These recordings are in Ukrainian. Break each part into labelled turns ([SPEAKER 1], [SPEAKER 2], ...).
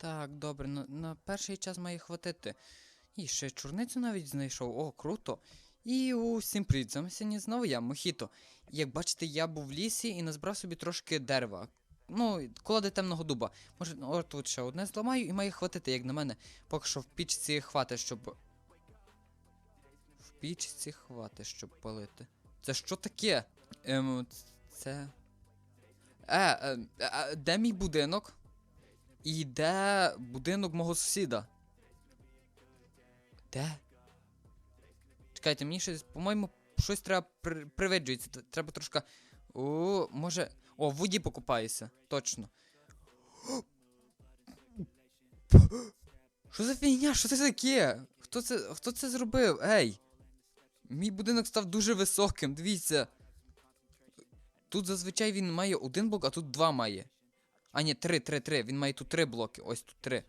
[SPEAKER 1] Так, добре, на, на перший час має хватити. І ще чорницю навіть знайшов. О, круто. І усім привіт, з знову я, Мохіто. Як бачите, я був в лісі і назбрав собі трошки дерева. Ну, колоди темного дуба. Може, от тут ще одне зламаю і має хватити, як на мене. Поки що в пічці хватить, щоб. В пічці хватить, щоб палити. Це що таке? Ем, це. Е, е, е, де мій будинок? І де будинок мого сусіда? Де? Чекайте, мені щось, по-моєму, щось треба при... привиджується. Треба трошки. О, може. О, в воді покупаюся. Точно. Що за фігня? Що це таке? Хто це, хто це зробив? Ей! Мій будинок став дуже високим, дивіться. Тут зазвичай він має один блок, а тут два має. А ні, три, три, три. Він має тут три блоки. Ось тут три.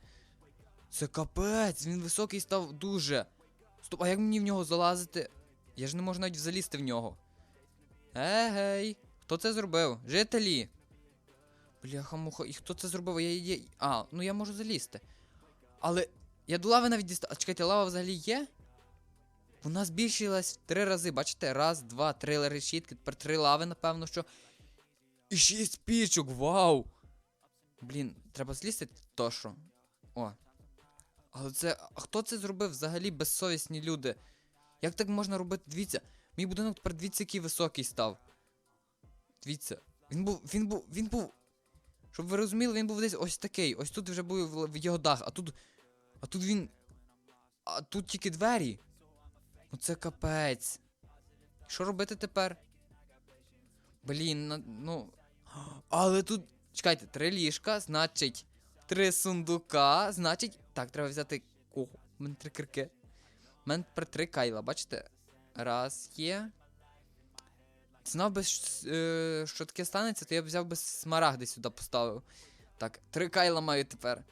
[SPEAKER 1] Це капець, він високий став дуже. Стоп, а як мені в нього залазити? Я ж не можу навіть залізти в нього. Егей, хто це зробив? Жителі. Бляха муха, і хто це зробив? Я, я, А, ну я можу залізти. Але я до лави навіть дістав. А чекайте, лава взагалі є? Вона збільшилась в три рази. Бачите? Раз, два, три решітки, тепер три лави, напевно, що. І шість пічок, вау! Блін, треба злізти то що. О. Але це. А хто це зробив взагалі безсовісні люди? Як так можна робити? Дивіться, мій будинок тепер дивіться, який високий став. Дивіться. Він був. Він був. Він був. Щоб ви розуміли, він був десь ось такий. Ось тут вже був в- його дах, а тут. А тут він. А тут тільки двері. Ну це капець. Що робити тепер? Блін, ну. Але тут. Чекайте, три ліжка, значить. Три сундука, значить. Так, треба взяти. О, в мене три кирки. У мене тепер три кайла, бачите? Раз є. Знав би, е, що таке станеться, то я б взяв би смарагди сюди поставив. Так, три кайла маю тепер.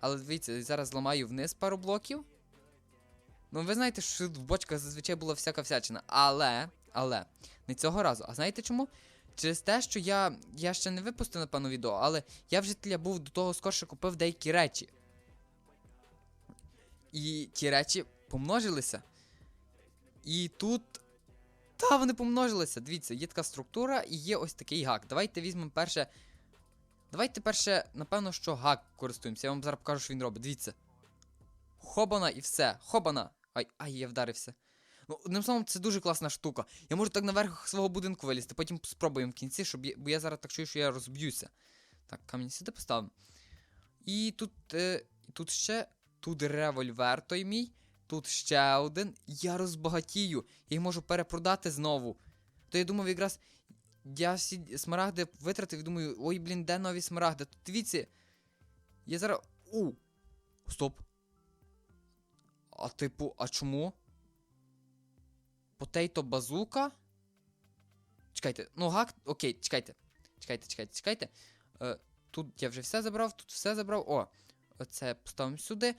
[SPEAKER 1] Але дивіться, зараз зламаю вниз пару блоків. Ну, ви знаєте, що в бочках зазвичай була всяка всячина. Але, але, не цього разу. А знаєте чому? Через те, що я. Я ще не випустив, напевно, відео, але я в жителя був до того скорше купив деякі речі. І ті речі помножилися. І тут. Та, вони помножилися. Дивіться, є така структура і є ось такий гак. Давайте візьмемо перше. Давайте перше, напевно, що гак користуємося. Я вам зараз покажу, що він робить. Дивіться. Хобана і все. Хобана. Ай, ай, я вдарився. Ну, одним словом, це дуже класна штука. Я можу так наверх свого будинку вилізти, потім спробуємо в кінці, щоб я, бо я зараз так чую, що я розб'юся. Так, камінь сюди поставимо. І тут. Е, тут ще. Тут револьвер той мій. Тут ще один. Я розбагатію. Я їх можу перепродати знову. То я думав, якраз. Я всі смарагди витратив і думаю, ой, блін, де нові смарагди? Тут дивіться. Я зараз. У! Стоп. А типу, а чому? Потейто базука? Чекайте, ну гак. Окей, чекайте. Чекайте, чекайте, чекайте. Е, тут я вже все забрав, тут все забрав. О, це поставимо сюди.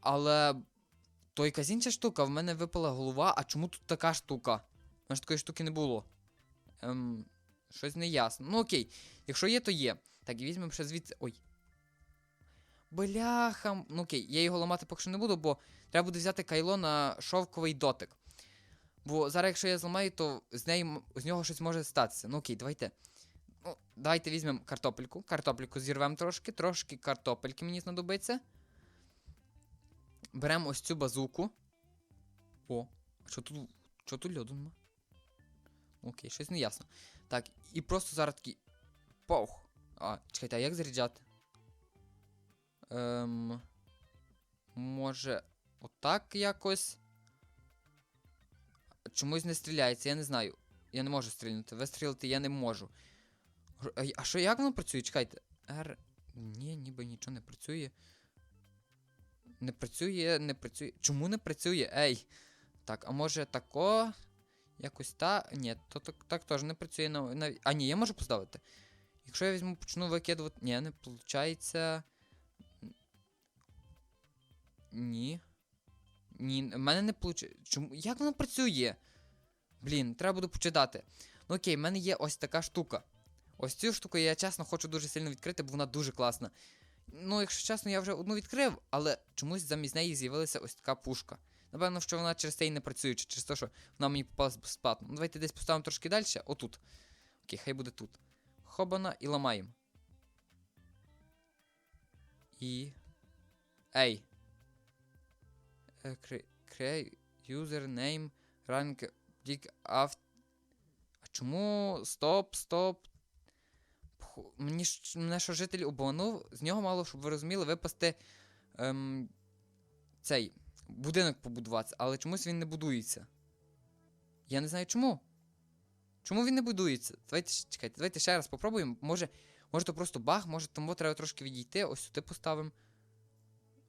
[SPEAKER 1] Але. То якась інша штука, в мене випала голова, а чому тут така штука? У мене ж такої штуки не було. Ем, щось не ясно. Ну окей, якщо є, то є. Так, і візьмемо ще звідси. Ой. Бляха. Ну окей, я його ламати поки що не буду, бо треба буде взяти кайло на шовковий дотик. Бо зараз, якщо я зламаю, то з неї з нього щось може статися. Ну окей, давайте. Ну, давайте візьмемо картопельку. Картопельку зірвемо трошки, трошки картопельки мені знадобиться. Беремо ось цю базуку. О, що тут. Що тут льоду нема? Окей, щось не ясно. Так, і просто зараз такий. Пох. А, чекайте, а як заряджати? Ем. Може. Отак якось. Чомусь не стріляється, я не знаю. Я не можу стрільнути. Вистрілити я не можу. А, що як воно працює? Чекайте. Р. Ні, ніби нічого не працює. Не працює, не працює. Чому не працює? Ей. Так, а може тако. Якось та. Ні, то так, так теж не працює на, на. А ні, я можу поставити. Якщо я візьму, почну викидувати. Ні, не виходить. Ні. Ні, в мене не виходить. Чому? Як воно працює? Блін, треба буде почитати. Ну окей, в мене є ось така штука. Ось цю штуку я чесно хочу дуже сильно відкрити, бо вона дуже класна. Ну, якщо чесно, я вже одну відкрив, але чомусь замість неї з'явилася ось така пушка. Напевно, що вона через те і не працює, чи через те, що вона мені попалась безплатно. Ну, давайте десь поставимо трошки далі. Отут. Окей, хай буде тут. Хобана і ламаємо. І. Ей. Е, Create username rank dig af... А чому? Стоп, стоп. Мені ж мене що житель обманув, з нього мало, щоб ви розуміли, випасти ем, цей будинок побудуватися, але чомусь він не будується. Я не знаю чому. Чому він не будується? Давайте чекайте, давайте ще раз попробуємо. Може, може то просто баг, може тому треба трошки відійти. Ось сюди поставимо.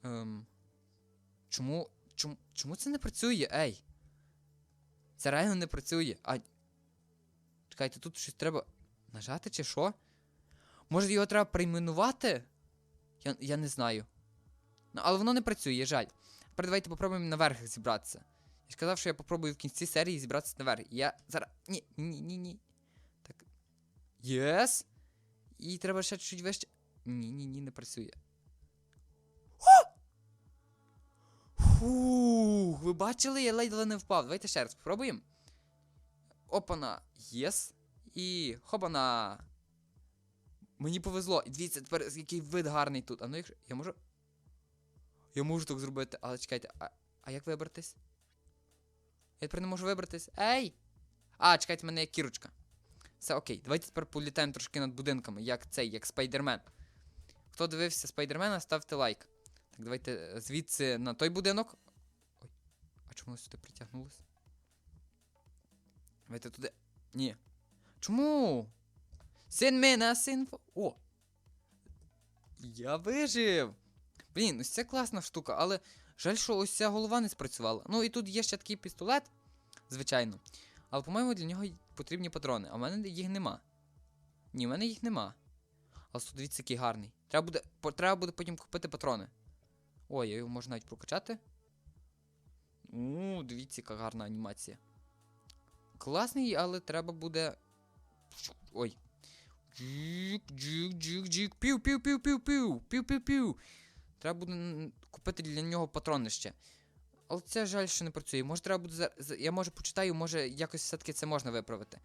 [SPEAKER 1] Ем, чому, чому, чому це не працює? Ей? Це реально не працює. А. Чекайте, тут щось треба нажати чи що? Може його треба перейменувати? Я, я не знаю. Ну, але воно не працює, жаль. Тепер давайте попробуємо наверх зібратися. Я ж казав, що я попробую в кінці серії зібратися наверх. Я зараз. Ні, ні, ні, ні. Так. Єс. І треба ще чуть вище. Ні, ні, ні, не працює. Фух, ви бачили, я ледве не впав. Давайте ще раз спробуємо. Опана. Єс. І хопана. Мені повезло. І дивіться, тепер який вид гарний тут. А ну якщо. Я можу. Я можу так зробити, але чекайте, а, а як вибратись? Я тепер не можу вибратись. Ей! А, чекайте, в мене є кірочка. Все окей. Давайте тепер політаємо трошки над будинками, як цей, як спайдермен. Хто дивився спайдермена, ставте лайк. Давайте е, звідси на той будинок. Ой. А чому сюди притягнулись? Давайте туди. Ні. Чому? Син мене, син. О! Я вижив! Блін, ось це класна штука, але жаль, що ось ця голова не спрацювала. Ну і тут є ще такий пістолет, звичайно. Але, по-моєму, для нього потрібні патрони. А в мене їх нема. Ні, в мене їх нема. Але тут дивіться, який гарний. Треба буде, треба буде потім купити патрони. Ой, його можна навіть прокачати. У, дивіться, яка гарна анімація. Класний, але треба буде. Ой. Джик, джик, джик, джик. Пів, пів, пів, пів, пів, пів, пів, пів. Треба буде купити для нього патрони ще. Але це жаль, що не працює. Може, треба буде. Я може почитаю, може якось все-таки це можна виправити.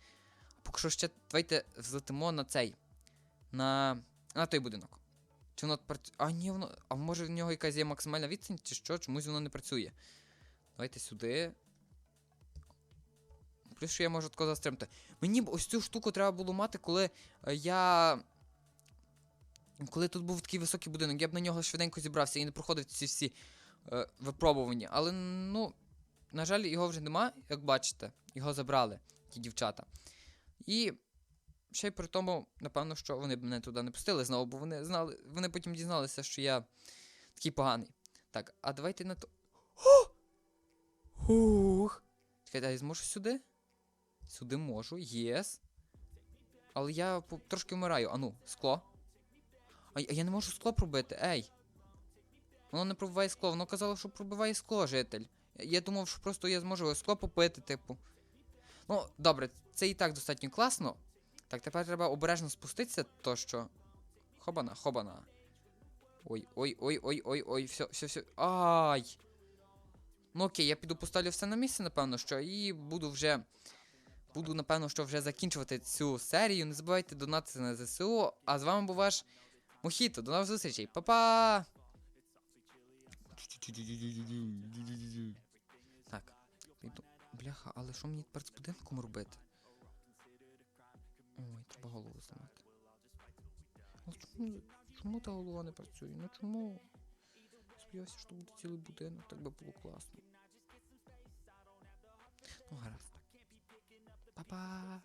[SPEAKER 1] Поки що ще давайте злетимо на цей. На. На той будинок. Чи воно працює. А, ні, воно. А може в нього якась є максимальна відстань, чи що? Чомусь воно не працює. Давайте сюди. Плюс, що я можу тако застрімити. Мені б ось цю штуку треба було мати, коли е, я. Коли тут був такий високий будинок, я б на нього швиденько зібрався і не проходив ці всі е, випробування. Але, ну, на жаль, його вже нема, як бачите. Його забрали, ті дівчата. І ще й при тому, напевно, що вони б мене туди не пустили знову, бо вони знали, вони потім дізналися, що я такий поганий. Так, а давайте на то. Ух! Чекайте, я зможу сюди? Сюди можу, єс. Але я трошки вмираю. Ану, скло. А, я- не можу скло пробити, ей. Воно не пробиває скло, воно казало, що пробиває скло, житель. Я думав, що просто я зможу скло попити, типу. Ну, добре, це і так достатньо класно. Так, тепер треба обережно спуститися, то що. Хобана, хобана. Ой, ой, ой, ой, ой, ой, все, все, все. Ай! Ну окей, я піду поставлю все на місце, напевно, що, і буду вже. Буду, напевно, що вже закінчувати цю серію. Не забувайте донатити на ЗСУ. А з вами був ваш Мохіто. До нових зустрічей. Па-па! Так. Бляха, але що мені тепер з будинком робити? Ой, треба голову зламати. Але чому, чому та голова не працює? Ну чому? Сподівався, що буде цілий будинок, так би було класно. Ну, гаразд. Па-па!